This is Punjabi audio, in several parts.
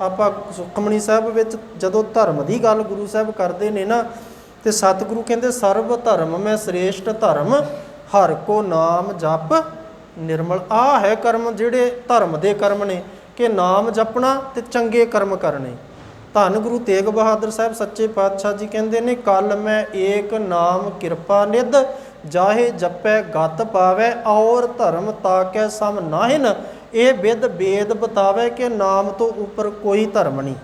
ਆਪਾਂ ਸੁਖਮਣੀ ਸਾਹਿਬ ਵਿੱਚ ਜਦੋਂ ਧਰਮ ਦੀ ਗੱਲ ਗੁਰੂ ਸਾਹਿਬ ਕਰਦੇ ਨੇ ਨਾ, ਤੇ ਸਤਿਗੁਰੂ ਕਹਿੰਦੇ, ਸਰਬ ਧਰਮ ਮੈਂ ਸ੍ਰੇਸ਼ਟ ਧਰਮ, ਹਰ ਕੋ ਨਾਮ ਜਪ ਨਿਰਮਲ। ਆ ਹੈ ਕਰਮ ਜਿਹੜੇ ਧਰਮ ਦੇ ਕਰਮ ਨੇ, ਕਿ ਨਾਮ ਜਪਣਾ ਤੇ ਚੰਗੇ ਕਰਮ ਕਰਨੇ। ਧੰਨ ਗੁਰੂ ਤੇਗ ਬਹਾਦਰ ਸਾਹਿਬ ਸੱਚੇ ਪਾਤਸ਼ਾਹ ਜੀ ਕਹਿੰਦੇ ਨੇ, ਕਲ ਮੈਂ ਏਕ ਨਾਮ ਕਿਰਪਾ ਨਿਧ, ਜਾਹੇ ਜਪੈ ਗਤ ਪਾਵੈ, ਔਰ ਧਰਮ ਤਾਕੈ ਸਮ ਨਾਹਿਨ। ਇਹ ਵਿਦ ਬੇਦ ਬਤਾਵੇ ਕਿ ਨਾਮ ਤੋਂ ਉੱਪਰ ਕੋਈ ਧਰਮ ਨਹੀਂ।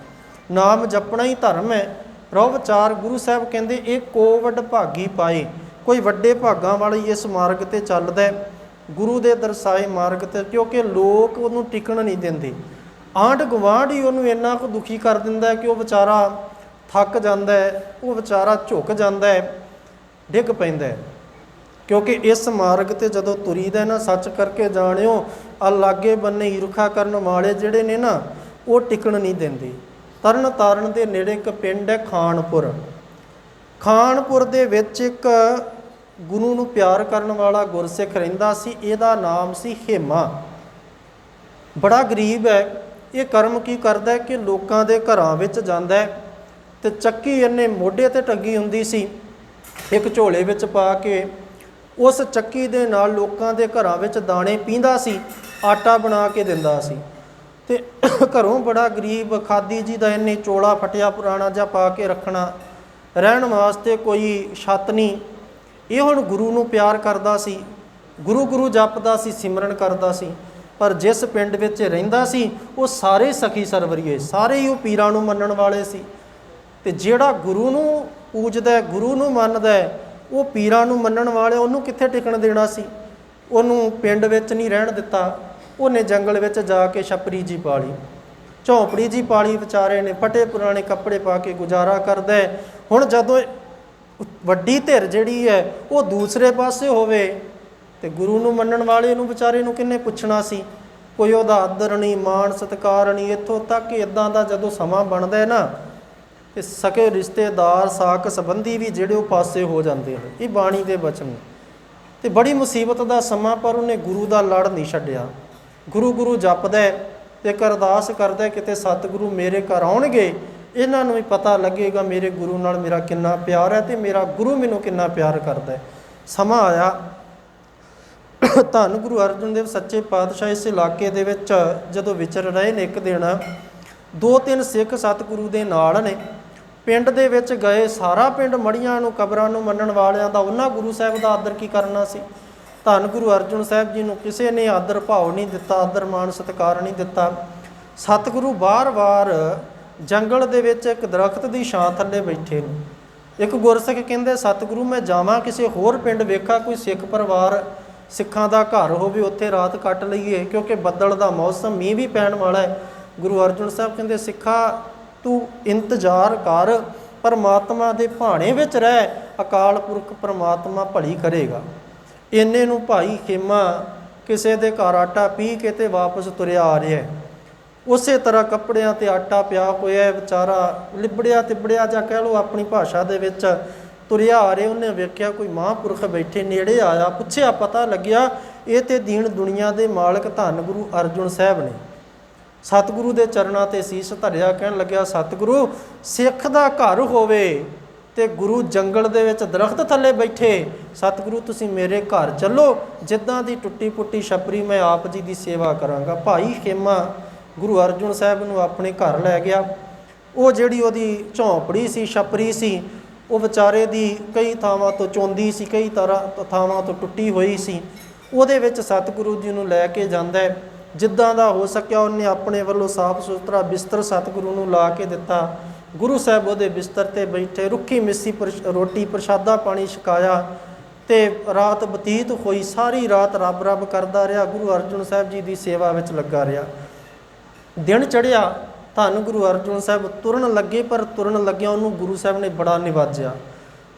ਨਾਮ ਜਪਣਾ ਹੀ ਧਰਮ ਹੈ। ਰੋ ਵਿਚਾਰ ਗੁਰੂ ਸਾਹਿਬ ਕਹਿੰਦੇ, ਇਹ ਕੋਵਡ ਭਾਗੀ ਪਾਏ, ਕੋਈ ਵੱਡੇ ਭਾਗਾਂ ਵਾਲੀ ਇਸ ਮਾਰਗ ਤੇ ਚੱਲਦਾ ਹੈ। ਗੁਰੂ ਦੇ ਦਰਸਾਏ ਮਾਰਗ ਤੇ, ਕਿਉਂਕਿ ਲੋਕ ਉਹਨੂੰ ਟਿਕਣ ਨਹੀਂ ਦਿੰਦੇ। ਆਂਢ ਗੁਆਂਢ ਹੀ ਉਹਨੂੰ ਇੰਨਾ ਕੁ ਦੁਖੀ ਕਰ ਦਿੰਦਾ ਕਿ ਉਹ ਵਿਚਾਰਾ ਥੱਕ ਜਾਂਦਾ ਹੈ, ਉਹ ਵਿਚਾਰਾ ਝੁਕ ਜਾਂਦਾ ਹੈ, ਡਿੱਗ ਪੈਂਦਾ ਹੈ। ਕਿਉਂਕਿ ਇਸ ਮਾਰਗ ਤੇ ਜਦੋਂ ਤੁਰੀਦਾ ਨਾ, ਸੱਚ ਕਰਕੇ ਜਾਣਿਓ ਆ ਲਾਗੇ ਬੰਨੇ ਈਰਖਾ ਕਰਨ ਵਾਲੇ ਜਿਹੜੇ ਨੇ ਨਾ, ਉਹ ਟਿਕਣ ਨਹੀਂ ਦਿੰਦੇ। ਤਰਨ ਤਾਰਨ ਦੇ ਨੇੜੇ ਇੱਕ ਪਿੰਡ ਹੈ ਖਾਨਪੁਰ। ਖਾਨਪੁਰ ਦੇ ਵਿੱਚ ਇੱਕ ਗੁਰੂ ਨੂੰ ਪਿਆਰ ਕਰਨ ਵਾਲਾ ਗੁਰਸਿੱਖ ਰਹਿੰਦਾ ਸੀ, ਇਹਦਾ ਨਾਮ ਸੀ ਹੇਮਾ। ਬੜਾ ਗਰੀਬ ਹੈ। ਇਹ ਕਰਮ ਕੀ ਕਰਦਾ ਕਿ ਲੋਕਾਂ ਦੇ ਘਰਾਂ ਵਿੱਚ ਜਾਂਦਾ ਹੈ ਤੇ ਚੱਕੀ ਇਹਨੇ ਮੋਢੇ ਤੇ ਟੰਗੀ ਹੁੰਦੀ ਸੀ, ਇੱਕ ਝੋਲੇ ਵਿੱਚ ਪਾ ਕੇ ਉਸ ਚੱਕੀ ਦੇ ਨਾਲ ਲੋਕਾਂ ਦੇ ਘਰਾਂ ਵਿੱਚ ਦਾਣੇ ਪੀਂਦਾ ਸੀ ਆਟਾ ਬਣਾ ਕੇ ਦਿੰਦਾ ਸੀ। ਤੇ ਘਰੋਂ ਬੜਾ ਗਰੀਬ ਖਾਦੀ ਜੀ ਦਾ ਇਹਨੇ ਚੋਲਾ ਫਟਿਆ ਪੁਰਾਣਾ ਜਾਂ ਪਾ ਕੇ ਰੱਖਣਾ ਰਹਿਣ ਵਾਸਤੇ ਕੋਈ ਛੱਤ ਨਹੀਂ। ਇਹ ਹੁਣ ਗੁਰੂ ਨੂੰ ਪਿਆਰ ਕਰਦਾ ਸੀ। ਗੁਰੂ ਗੁਰੂ ਜਪਦਾ ਸੀ ਸਿਮਰਨ ਕਰਦਾ ਸੀ। ਪਰ ਜਿਸ ਪਿੰਡ ਵਿੱਚ ਰਹਿੰਦਾ ਸੀ ਉਹ ਸਾਰੇ ਸਖੀ ਸਰਵਰੀਏ ਸਾਰੇ ਹੀ ਉਹ ਪੀਰਾਂ ਨੂੰ ਮੰਨਣ ਵਾਲੇ ਸੀ। ਤੇ ਜਿਹੜਾ ਗੁਰੂ ਨੂੰ ਪੂਜਦਾ ਹੈ, ਗੁਰੂ ਨੂੰ ਮੰਨਦਾ ਹੈ, ਉਹ ਪੀਰਾਂ ਨੂੰ ਮੰਨਣ ਵਾਲੇ ਉਹਨੂੰ ਕਿੱਥੇ ਟਿਕਣ ਦੇਣਾ ਸੀ? ਉਹਨੂੰ ਪਿੰਡ ਵਿੱਚ ਨਹੀਂ ਰਹਿਣ ਦਿੱਤਾ। ਉਹਨੇ ਜੰਗਲ ਵਿੱਚ ਜਾ ਕੇ ਛਪਰੀ ਜੀ ਪਾਲੀ। ਝੌਂਪੜੀ ਜੀ ਪਾਲੀ ਵਿਚਾਰੇ ਨੇ, ਫਟੇ ਪੁਰਾਣੇ ਕੱਪੜੇ ਪਾ ਕੇ ਗੁਜ਼ਾਰਾ ਕਰਦਾ ਹੁਣ ਜਦੋਂ ਵੱਡੀ ਧਿਰ ਜਿਹੜੀ ਹੈ, ਉਹ ਦੂਸਰੇ ਪਾਸੇ ਹੋਵੇ ਤੇ ਗੁਰੂ ਨੂੰ ਮੰਨਣ ਵਾਲੇ ਨੂੰ ਵਿਚਾਰੇ ਨੂੰ ਕਿੰਨੇ ਪੁੱਛਣਾ ਸੀ? ਕੋਈ ਉਹਦਾ ਆਦਰ ਨਹੀਂ, ਮਾਣ ਸਤਿਕਾਰ ਨਹੀਂ, ਇੱਥੋਂ ਤੱਕ ਕਿ ਇਦਾਂ ਦਾ ਜਦੋਂ ਸਮਾਂ ਬਣਦਾ ਹੈ ਨਾ ਤੇ ਸਕੇ ਰਿਸ਼ਤੇਦਾਰ ਸਾਕ ਸੰਬੰਧੀ ਵੀ ਜਿਹੜੇ ਉਹ ਪਾਸੇ ਹੋ ਜਾਂਦੇ ਹਨ। ਇਹ ਬਾਣੀ ਦੇ ਬਚਨ ਨੇ। ਤੇ ਬੜੀ ਮੁਸੀਬਤ ਦਾ ਸਮਾਂ ਪਰ ਉਹਨੇ ਗੁਰੂ ਦਾ ਲੜ ਨਹੀਂ ਛੱਡਿਆ। ਗੁਰੂ ਗੁਰੂ ਜਪਦਾ ਤੇ ਇੱਕ ਅਰਦਾਸ ਕਰਦਾ ਕਿਤੇ ਸਤਿਗੁਰੂ ਮੇਰੇ ਘਰ ਆਉਣਗੇ, ਇਹਨਾਂ ਨੂੰ ਵੀ ਪਤਾ ਲੱਗੇਗਾ ਮੇਰੇ ਗੁਰੂ ਨਾਲ ਮੇਰਾ ਕਿੰਨਾ ਪਿਆਰ ਹੈ ਤੇ ਮੇਰਾ ਗੁਰੂ ਮੈਨੂੰ ਕਿੰਨਾ ਪਿਆਰ ਕਰਦਾ ਹੈ। ਸਮਾਂ ਆਇਆ। ਧੰਨ ਗੁਰੂ ਅਰਜਨ ਦੇਵ ਸੱਚੇ ਪਾਤਸ਼ਾਹ ਇਸ ਇਲਾਕੇ ਦੇ ਵਿੱਚ ਜਦੋਂ ਵਿਚਰ ਰਹੇ ਨੇ ਇੱਕ ਦਿਨ, ਦੋ ਤਿੰਨ ਸਿੱਖ ਸਤਿਗੁਰੂ ਦੇ ਨਾਲ ਨੇ। ਪਿੰਡ ਦੇ ਵਿੱਚ ਗਏ, ਸਾਰਾ ਪਿੰਡ ਮੜੀਆਂ ਨੂੰ, ਕਬਰਾਂ ਨੂੰ ਮੰਨਣ ਵਾਲਿਆਂ ਦਾ ਉਹਨਾਂ ਗੁਰੂ ਸਾਹਿਬ ਦਾ ਆਦਰ ਕੀ ਕਰਨਾ ਸੀ? ਧੰਨ ਗੁਰੂ ਅਰਜਨ ਸਾਹਿਬ ਜੀ ਨੂੰ ਕਿਸੇ ਨੇ ਆਦਰ ਭਾਵ ਨਹੀਂ ਦਿੱਤਾ, ਆਦਰ ਮਾਣ ਸਤਿਕਾਰ ਨਹੀਂ ਦਿੱਤਾ। ਸਤਿਗੁਰੂ ਬਾਰ-ਬਾਰ ਜੰਗਲ ਦੇ ਵਿੱਚ ਇੱਕ ਦਰਖਤ ਦੀ ਛਾਂ ਥੱਲੇ ਬੈਠੇ ਨੇ। ਇੱਕ ਗੁਰਸਿੱਖ ਕਹਿੰਦੇ, ਸਤਿਗੁਰੂ, ਮੈਂ ਜਾਵਾਂ ਕਿਸੇ ਹੋਰ ਪਿੰਡ ਵੇਖਾਂ, ਕੋਈ ਸਿੱਖ ਪਰਿਵਾਰ ਸਿੱਖਾਂ ਦਾ ਘਰ ਹੋਵੇ, ਉੱਥੇ ਰਾਤ ਕੱਟ ਲਈਏ, ਕਿਉਂਕਿ ਬੱਦਲ ਦਾ ਮੌਸਮ ਮੀਂਹ ਵੀ ਪੈਣ ਵਾਲਾ ਹੈ। ਗੁਰੂ ਅਰਜਨ ਸਾਹਿਬ ਕਹਿੰਦੇ, ਸਿੱਖਾ ਤੂੰ ਇੰਤਜ਼ਾਰ ਕਰ, ਪਰਮਾਤਮਾ ਦੇ ਭਾਣੇ ਵਿੱਚ ਰਹਿ, ਅਕਾਲ ਪੁਰਖ ਪਰਮਾਤਮਾ ਭਲੀ ਕਰੇਗਾ। ਇੰਨੇ ਨੂੰ ਭਾਈ ਖੇਮਾ, ਕਿਸੇ ਦੇ ਘਰ ਆਟਾ ਪੀ ਕੇ ਤੇ ਵਾਪਸ ਤੁਰਿਆ ਆ ਰਿਹਾ ਉਸੇ ਤਰ੍ਹਾਂ ਕੱਪੜਿਆਂ ਤੇ ਆਟਾ ਪਿਆ ਹੋਇਆ ਵਿਚਾਰਾ ਲਿਬੜਿਆ ਤਿਬੜਿਆ ਜਾਂ ਕਹਿ ਲਓ ਆਪਣੀ ਭਾਸ਼ਾ ਦੇ ਵਿੱਚ ਤੁਰਿਆ ਆ ਰਿਹਾ, ਉਹਨੇ ਵੇਖਿਆ ਕੋਈ ਮਹਾਂਪੁਰਖ ਬੈਠੇ ਨੇੜੇ ਆਇਆ, ਪੁੱਛਿਆ ਪਤਾ ਲੱਗਿਆ, ਇਹ ਤੇ ਦੀਨ ਦੁਨੀਆ ਦੇ ਮਾਲਕ ਧੰਨ ਗੁਰੂ ਅਰਜੁਨ ਸਾਹਿਬ ਨੇ। ਸਤਿਗੁਰੂ ਦੇ ਚਰਨਾਂ ਤੇ ਸੀਸ ਧਰਿਆ ਕਹਿਣ ਲੱਗਿਆ, ਸਤਿਗੁਰੂ, ਸਿੱਖ ਦਾ ਘਰ ਹੋਵੇ ਤੇ ਗੁਰੂ ਜੰਗਲ ਦੇ ਵਿੱਚ ਦਰਖਤ ਥੱਲੇ ਬੈਠੇ। ਸਤਿਗੁਰੂ, ਤੁਸੀਂ ਮੇਰੇ ਘਰ ਚੱਲੋ। ਜਿੱਦਾਂ ਦੀ ਟੁੱਟੀ ਪੁੱਟੀ ਛਪਰੀ ਮੈਂ ਆਪ ਜੀ ਦੀ ਸੇਵਾ ਕਰਾਂਗਾ। ਭਾਈ ਖੇਮਾ ਗੁਰੂ ਅਰਜੁਨ ਸਾਹਿਬ ਨੂੰ ਆਪਣੇ ਘਰ ਲੈ ਗਿਆ। ਉਹ ਜਿਹੜੀ ਉਹਦੀ ਝੌਂਪੜੀ ਸੀ, ਛਪਰੀ ਸੀ, ਉਹ ਵਿਚਾਰੇ ਦੀ ਕਈ ਥਾਵਾਂ ਤੋਂ ਚੋਂਦੀ ਸੀ, ਕਈ ਤਰ੍ਹਾਂ ਥਾਵਾਂ ਤੋਂ ਟੁੱਟੀ ਹੋਈ ਸੀ। ਉਹਦੇ ਵਿੱਚ ਸਤਿਗੁਰੂ ਜੀ ਨੂੰ ਲੈ ਕੇ ਜਾਂਦਾ ਹੈ। ਜਿੱਦਾਂ ਦਾ ਹੋ ਸਕਿਆ ਉਹਨੇ ਆਪਣੇ ਵੱਲੋਂ ਸਾਫ਼ ਸੁਥਰਾ ਬਿਸਤਰ ਸਤਿਗੁਰੂ ਨੂੰ ਲਾ ਕੇ ਦਿੱਤਾ। ਗੁਰੂ ਸਾਹਿਬ ਉਹਦੇ ਬਿਸਤਰ ਤੇ ਬੈਠੇ, ਰੁੱਖੀ ਮਿੱਸੀ ਪ੍ਰਸ਼- ਰੋਟੀ ਪ੍ਰਸ਼ਾਦਾ ਪਾਣੀ ਛਕਾਇਆ ਤੇ ਰਾਤ ਬਤੀਤ ਹੋਈ, ਸਾਰੀ ਰਾਤ ਰੱਬ ਰੱਬ ਕਰਦਾ ਰਿਹਾ, ਗੁਰੂ ਅਰਜਨ ਸਾਹਿਬ ਜੀ ਦੀ ਸੇਵਾ ਵਿੱਚ ਲੱਗਾ ਰਿਹਾ। ਦਿਨ ਚੜਿਆ ਧੰਨ ਗੁਰੂ ਅਰਜਨ ਸਾਹਿਬ, ਤੁਰਨ ਲੱਗੇ ਪਰ ਤੁਰਨ ਲੱਗਿਆ ਉਹਨੂੰ ਗੁਰੂ ਸਾਹਿਬ ਨੇ ਬੜਾ ਨਿਵਾਜਿਆ।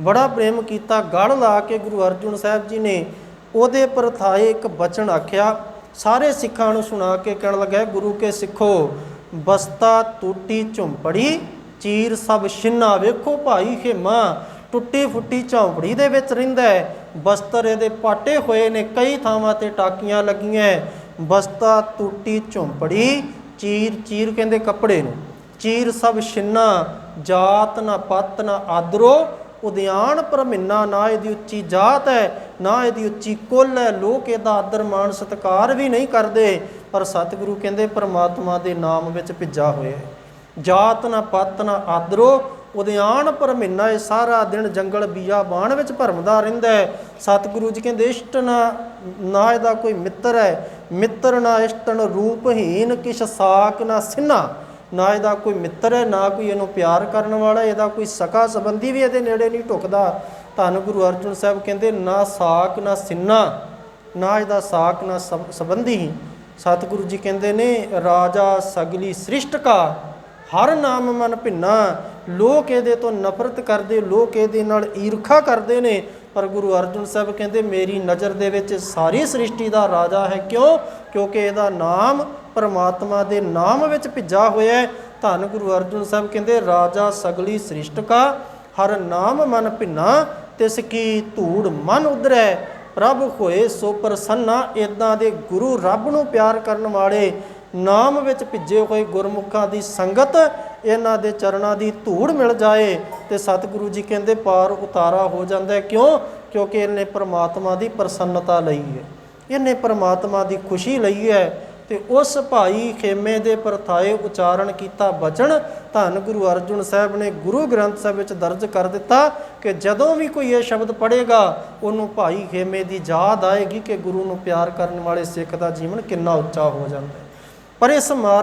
ਬੜਾ ਪ੍ਰੇਮ ਕੀਤਾ ਗੜ ਲਾ ਕੇ ਗੁਰੂ ਅਰਜਨ ਸਾਹਿਬ ਜੀ ਨੇ ਉਹਦੇ ਪਰਥਾਏ ਇੱਕ ਬਚਨ ਆਖਿਆ ਸਾਰੇ ਸਿੱਖਾਂ ਨੂੰ ਸੁਣਾ ਕੇ ਕਹਿਣ ਲੱਗਾ ਗੁਰੂ ਕੇ ਸਿੱਖੋ, ਬਸਤਾ ਟੁੱਟੀ ਝੁੰਪੜੀ, ਚੀਰ ਸਭ ਛਿੰਨਾ ਵੇਖੋ ਭਾਈ ਖੇਮਾ, ਟੁੱਟੀ ਫੁੱਟੀ ਝੌਂਪੜੀ ਦੇ ਵਿੱਚ ਰਹਿੰਦਾ ਹੈ। ਬਸਤਰ ਇਹਦੇ ਪਾਟੇ ਹੋਏ ਨੇ, ਕਈ ਥਾਵਾਂ ਤੇ ਟਾਕੀਆਂ ਲੱਗੀਆਂ ਬਸਤਾ ਟੁੱਟੀ ਝੁੰਪੜੀ, ਚੀਰ ਚੀਰ ਕਹਿੰਦੇ ਕੱਪੜੇ ਨੂੰ, ਚੀਰ ਸਭ ਛਿੰਨਾ, ਜਾਤ ਨਾ ਪਤ ਨਾ ਆਦਰੋ ਉਦਿਆਨ ਪਰਮਿੰਨਾ ਨਾ ਇਹਦੀ ਉੱਚੀ ਜਾਤ ਹੈ, ਨਾ ਇਹਦੀ ਉੱਚੀ ਕੁੱਲ ਹੈ। ਲੋਕ ਇਹਦਾ ਆਦਰ, ਮਾਣ, ਸਤਿਕਾਰ ਵੀ ਨਹੀਂ ਕਰਦੇ, ਪਰ ਸਤਿਗੁਰੂ ਕਹਿੰਦੇ ਪਰਮਾਤਮਾ ਦੇ ਨਾਮ ਵਿੱਚ ਭਿੱਜਾ ਹੋਇਆ ਹੈ। ਜਾਤ ਨਾ ਪਤ ਨਾ ਆਦਰੋ ਉਦਿਆਨ ਪਰਮਿੰਨਾ ਇਹ ਸਾਰਾ ਦਿਨ ਜੰਗਲ ਬੀਆਬਾਨ ਵਿੱਚ ਭਰਮਦਾ ਰਹਿੰਦਾ ਹੈ। ਸਤਿਗੁਰੂ ਜੀ ਕਹਿੰਦੇ, ਇਸ਼ਟ ਨਾ ਨਾ ਇਹਦਾ ਕੋਈ ਮਿੱਤਰ ਹੈ। ਮਿੱਤਰ ਨਾ ਇਸ਼ਟਨ ਰੂਪਹੀਨ ਕਿਛ ਸਾਕ ਨਾ ਸਿੰਨਾ। ਨਾ ਇਹਦਾ ਕੋਈ ਮਿੱਤਰ ਹੈ, ਨਾ ਕੋਈ ਇਹਨੂੰ ਪਿਆਰ ਕਰਨ ਵਾਲਾ, ਇਹਦਾ ਕੋਈ ਸਕਾ ਸੰਬੰਧੀ ਵੀ ਇਹਦੇ ਨੇੜੇ ਨਹੀਂ ਢੁਕਦਾ ਧੰਨ ਗੁਰੂ ਅਰਜਨ ਸਾਹਿਬ ਕਹਿੰਦੇ, ਨਾ ਸਾਕ, ਨਾ ਸਿੰਨਾ, ਨਾ ਇਹਦਾ ਸਾਕ, ਨਾ ਸਬ- ਸੰਬੰਧੀ। ਸਤਿਗੁਰੂ ਜੀ ਕਹਿੰਦੇ ਨੇ, ਰਾਜਾ ਸਗਲੀ ਸ੍ਰਿਸ਼ਟ ਕਾ, ਹਰ ਨਾਮ ਮਨ ਭਿੰਨਾ। ਲੋਕ ਇਹਦੇ ਤੋਂ ਨਫ਼ਰਤ ਕਰਦੇ, ਲੋਕ ਇਹਦੇ ਨਾਲ ਈਰਖਾ ਕਰਦੇ ਨੇ। ਪਰ ਗੁਰੂ ਅਰਜਨ ਸਾਹਿਬ ਕਹਿੰਦੇ, ਮੇਰੀ ਨਜ਼ਰ ਦੇ ਵਿੱਚ ਸਾਰੀ ਸ੍ਰਿਸ਼ਟੀ ਦਾ ਰਾਜਾ ਹੈ। ਕਿਉਂ? ਕਿਉਂਕਿ ਇਹਦਾ ਨਾਮ ਪਰਮਾਤਮਾ ਦੇ ਨਾਮ ਵਿੱਚ ਭਿੱਜਾ ਹੋਇਆ ਹੈ। ਧੰਨ ਗੁਰੂ ਅਰਜਨ ਸਾਹਿਬ ਕਹਿੰਦੇ, ਰਾਜਾ ਸਗਲੀ ਸ੍ਰਿਸ਼ਟ ਕਾ ਹਰ ਨਾਮ ਮਨ ਭਿੰਨਾ, ਤਿਸ ਕੀ ਧੂੜ ਮਨ ਉਧਰੈ। ਪ੍ਰਭ ਹੋਏ ਸੋ ਪ੍ਰਸੰਨਾ ਇਦਾਂ ਦੇ ਗੁਰੂ ਰੱਬ ਨੂੰ ਪਿਆਰ ਕਰਨ ਵਾਲੇ ਨਾਮ ਵਿੱਚ ਭਿੱਜੇ ਹੋਏ ਗੁਰਮੁਖਾਂ ਦੀ ਸੰਗਤ ਇਹਨਾਂ ਦੇ ਚਰਨਾਂ ਦੀ ਧੂੜ ਮਿਲ ਜਾਏ ਤੇ ਸਤਿਗੁਰੂ ਜੀ ਕਹਿੰਦੇ ਪਾਰ ਉਤਾਰਾ ਹੋ ਜਾਂਦਾ ਕਿਉਂ? ਕਿਉਂਕਿ ਇਹਨੇ ਪ੍ਰਮਾਤਮਾ ਦੀ ਪ੍ਰਸੰਨਤਾ ਲਈ ਹੈ। ਇਹਨੇ ਪ੍ਰਮਾਤਮਾ ਦੀ ਖੁਸ਼ੀ ਲਈ ਹੈ ਤੇ ਉਸ ਭਾਈ ਖੇਮੇ ਦੇ ਪਰਥਾਏ ਉਚਾਰਨ ਕੀਤਾ ਬਚਨ। ਧੰਨ ਗੁਰੂ ਅਰਜੁਨ ਸਾਹਿਬ ਨੇ ਗੁਰੂ ਗ੍ਰੰਥ ਸਾਹਿਬ ਵਿੱਚ ਦਰਜ ਕਰ ਦਿੱਤਾ ਕਿ ਜਦੋਂ ਵੀ ਕੋਈ ਇਹ ਸ਼ਬਦ ਪੜ੍ਹੇਗਾ, ਉਹਨੂੰ ਭਾਈ ਖੇਮੇ ਦੀ ਯਾਦ ਆਏਗੀ ਕਿ ਗੁਰੂ ਨੂੰ ਪਿਆਰ ਕਰਨ ਵਾਲੇ ਸਿੱਖ ਦਾ ਜੀਵਨ ਕਿੰਨਾ ਉੱਚਾ ਹੋ ਜਾਂਦਾ ਪਰ ਇਸ ਮਾਰਗ